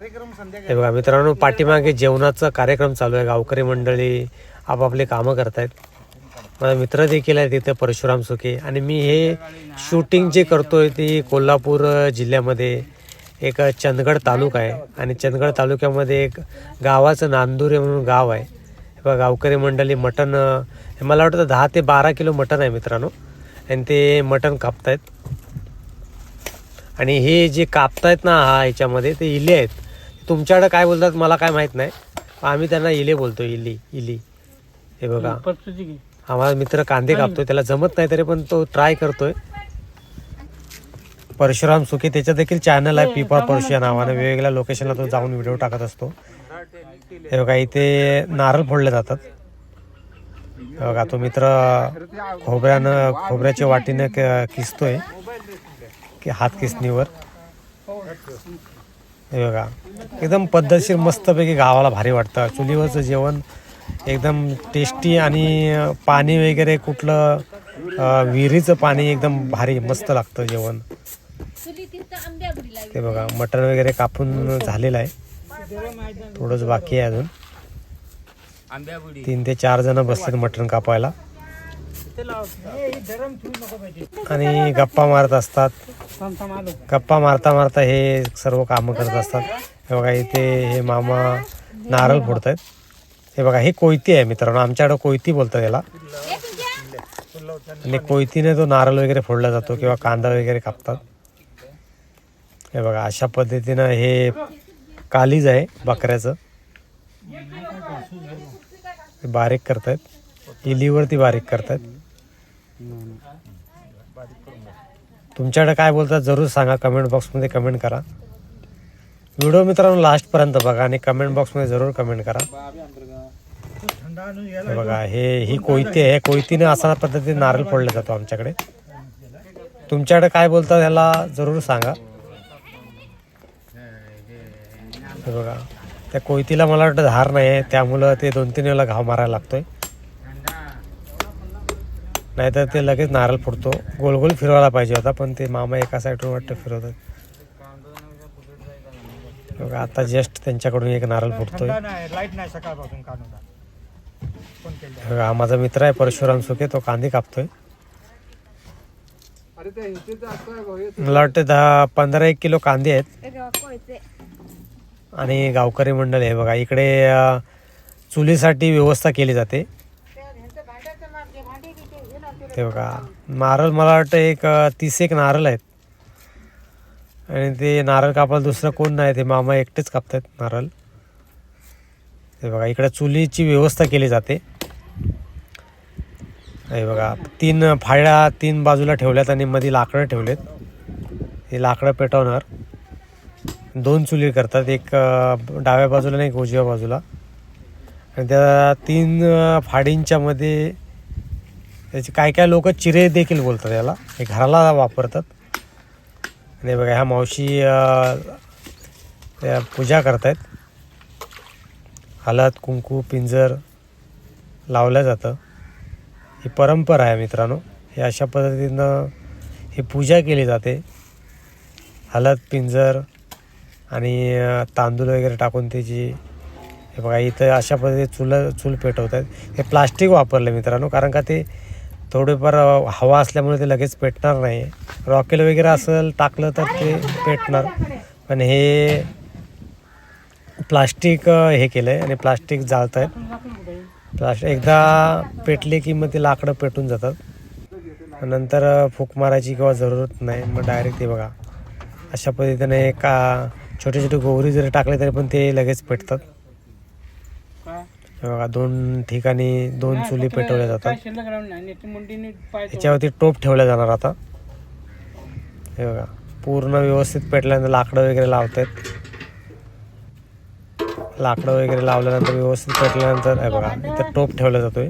हे बघा मित्रांनो पाठीमागे जेवणाचा कार्यक्रम चालू आहे. गावकरी मंडळी आपापले कामं करतायत. माझा मित्र देखील आहे तिथे परशुराम सुके. आणि मी हे शूटिंग जे करतोय ती कोल्हापूर जिल्ह्यामध्ये एक चंदगड तालुका आहे. आणि चंदगड तालुक्यामध्ये एक गावाचं नांदुरे म्हणून गाव आहे. हे बघा गावकरी मंडळी मटण हे मला वाटतं दहा ते बारा किलो मटण आहे मित्रांनो. आणि ते मटण कापतायत. आणि हे जे कापतायत ना हा ह्याच्यामध्ये ते इले आहेत. तुमच्याकडे काय बोलतात मला काय माहीत नाही. आम्ही त्यांना इले बोलतो इली इली. हे बघा. माझा मित्र कांदे कापतोय त्याला जमत नाही तरी पण तो ट्राय करतोय. परशुराम सुके त्याचा देखील चॅनल आहे पिपा परशु या नावाने. वेगवेगळ्या लोकेशनला तो जाऊन व्हिडिओ टाकत असतो. हे बघा इथे नारळ फोडले जातात. हे बघा तो मित्र खोबऱ्यानं खोबऱ्याच्या वाटीनं किसतोय. की हात किसणीवर. हे बघा एकदम पद्धतशीर मस्तपैकी गावाला भारी वाटतं. चुलीवरचं जेवण एकदम टेस्टी आणि पाणी वगैरे कुठलं विहिरीचं पाणी एकदम भारी मस्त लागतं जेवण. ते बघा मटण वगैरे कापून झालेलं आहे. थोडंच बाकी आहे अजून. तीन ते चार जण बसतात मटण कापायला. आणि गप्पा मारत असतात. गप्पा मारता मारता हे सर्व कामं करत असतात. हे बघा इथे हे मामा नारळ फोडत आहेत हे बघा हे कोयती आहे मित्रांनो. आमच्याकडं कोयती बोलतात याला. आणि कोयतीने तो नारळ वगैरे फोडला जातो किंवा कांदा वगैरे कापतात. हे बघा अशा पद्धतीनं हे कालीज आहे बकऱ्याचं. ते बारीक करतायत. इलीवरती बारीक करतायत. तुमच्याकडे काय बोलतात जरूर सांगा. कमेंट बॉक्समध्ये कमेंट करा. व्हिडिओ मित्रांनो लास्टपर्यंत बघा आणि कमेंट बॉक्समध्ये जरूर कमेंट करा. बघा हे ही कोयती आहे कोयतीने असा पद्धतीने नारळ फोडला जातो आमच्याकडे. तुमच्याकडे काय बोलतात ह्याला जरूर सांगा. हे बघा त्या कोयतीला मला वाटतं धार नाही आहे त्यामुळं ते दोन तीन वेळेला घाव मारायला लागतोय. नाहीतर ते लगेच नारळ फुटतो. गोल गोल फिरवायला पाहिजे होता पण ते मामा एका साईडवर वाटतं फिरवतात. बघा आता जस्ट त्यांच्याकडून एक नारळ फुटतोय. हे माझा मित्र आहे परशुराम सुके तो कांदे कापतोय. मला वाटतं दहा पंधरा एक किलो कांदे आहेत. आणि गावकरी मंडळ आहे बघा इकडे चुलीसाठी व्यवस्था केली जाते. ते बघा नारळ मला वाटतं एक तीस एक नारळ आहेत. आणि ते नारळ कापायला दुसरं कोण नाही ते मामा एकटेच कापतात नारळ. ते बघा इकडे चुलीची व्यवस्था केली जाते. हे बघा तीन फाळ्या तीन बाजूला ठेवल्यात आणि मध्ये लाकडं ठेवलेत. हे लाकडं पेटवणार. दोन चुली करतात एक डाव्या बाजूला आणि एक उजव्या बाजूला. आणि त्या तीन अ, फाडींच्या मध्ये त्याचे काय काय लोक चिरे देखील बोलतात याला. हे घराला वापरतात. आणि बघा ह्या मावशी त्या पूजा करतायत. हळद कुंकू पिंजर लावलं जातं. ही परंपरा आहे मित्रांनो. हे अशा पद्धतीनं ही पूजा केली जाते. हळद पिंजर आणि तांदूळ वगैरे टाकून त्याची हे बघा इथं अशा पद्धतीने चुल चूल पेटवत आहेत हे प्लास्टिक वापरलं मित्रांनो कारण का ते थोडेफार हवा असल्यामुळे ते लगेच पेटणार नाही. रॉकेल वगैरे असेल टाकलं तर ते पेटणार. पण हे प्लास्टिक हे केलं आहे आणि प्लास्टिक जाळत आहेत प्लास्टिक एकदा पेटले की मग ते लाकडं पेटून जातात. नंतर फूक मारायची किंवा जरूरत नाही. मग डायरेक्ट ते बघा. अशा पद्धतीने का छोटे छोटे गोवरी जरी टाकले तरी पण ते लगेच पेटतात. हे बघा दोन ठिकाणी दोन चुली पेटवल्या जातात. याच्यावरती टोप ठेवल्या जाणार आता. हे बघा पूर्ण व्यवस्थित पेटल्यानंतर लाकडं वगैरे लावत आहेत लाकडं वगैरे लावल्यानंतर व्यवस्थित पेटल्यानंतर हे बघा इथं टोप ठेवला जातोय.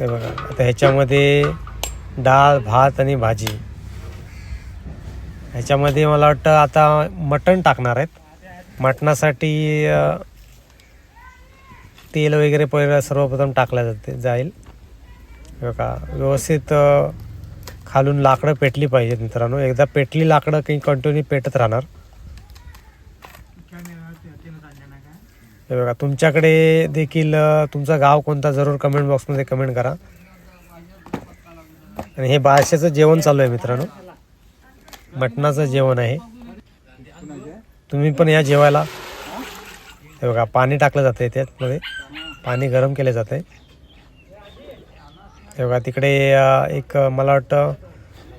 हे बघा आता ह्याच्यामध्ये डाळ भात आणि भाजी. ह्याच्यामध्ये मला वाटतं आता मटण टाकणार आहेत. मटणासाठी तेल वगैरे पहिलं सर्वप्रथम टाकल्या जाते जाईल. का बघा व्यवस्थित खालून लाकडं पेटली पाहिजेत मित्रांनो. एकदा पेटली लाकडं काही कंटिन्यू पेटत राहणार. हे बघा तुमच्याकडे देखील तुमचा तुमचं गाव कोणता जरूर कमेंट बॉक्समध्ये कमेंट करा. आणि हे बारशाचं जेवण चालू आहे मित्रांनो. मटणाचं जेवण आहे. तुम्ही पण या जेवायला. हे बघा पाणी टाकलं जातं आहे त्यामध्ये पाणी गरम केलं जातं आहे हे बघा तिकडे एक मला वाटतं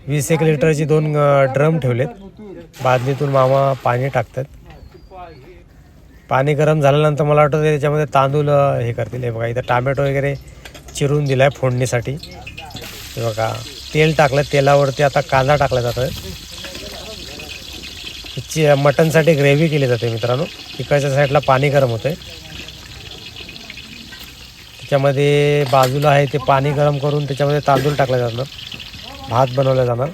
वीस एक लिटरची दोन ड्रम ठेवलेत. बादलीतून मामा पाणी टाकतात. पाणी गरम झाल्यानंतर मला वाटतं त्याच्यामध्ये तांदूळ हे करतील. हे बघा इथं टामॅटो वगैरे चिरून दिला आहे फोडणीसाठी. हे बघा तेल टाकलं तेलावरती आता कांदा टाकला जातो ची मटनसाठी ग्रेव्ही केली जाते मित्रांनो. तिकडच्या साईडला पाणी गरम होतं त्याच्यामध्ये बाजूला आहे ते पाणी गरम करून त्याच्यामध्ये तांदूळ टाकला जाणार. भात बनवला जाणार.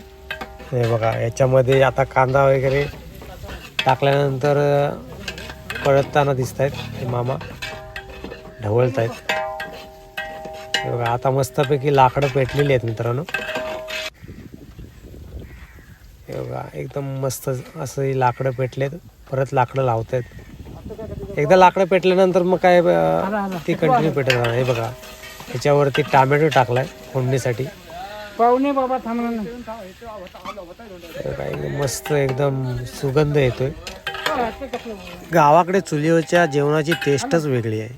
हे बघा याच्यामध्ये आता कांदा वगैरे टाकल्यानंतर अ, पळताना दिसत आहेत हे मामा. ढवळत आहेत हे बघा आता मस्तपैकी लाकडं पेटलेली आहेत मित्रांनो हे बघा एकदम मस्त असं ही लाकडं पेटलेत. परत लाकडं लावत आहेत एकदा लाकडं पेटल्यानंतर मग काय ती कंटिन्यू पेटत राहणार. हे बघा त्याच्यावरती टामॅटो टाकलाय फोडणीसाठी. पाहुणे बाबा थांबणार मस्त एकदम सुगंध येतोय. गावाकडे चुलीवरच्या जेवणाची टेस्टच वेगळी आहे.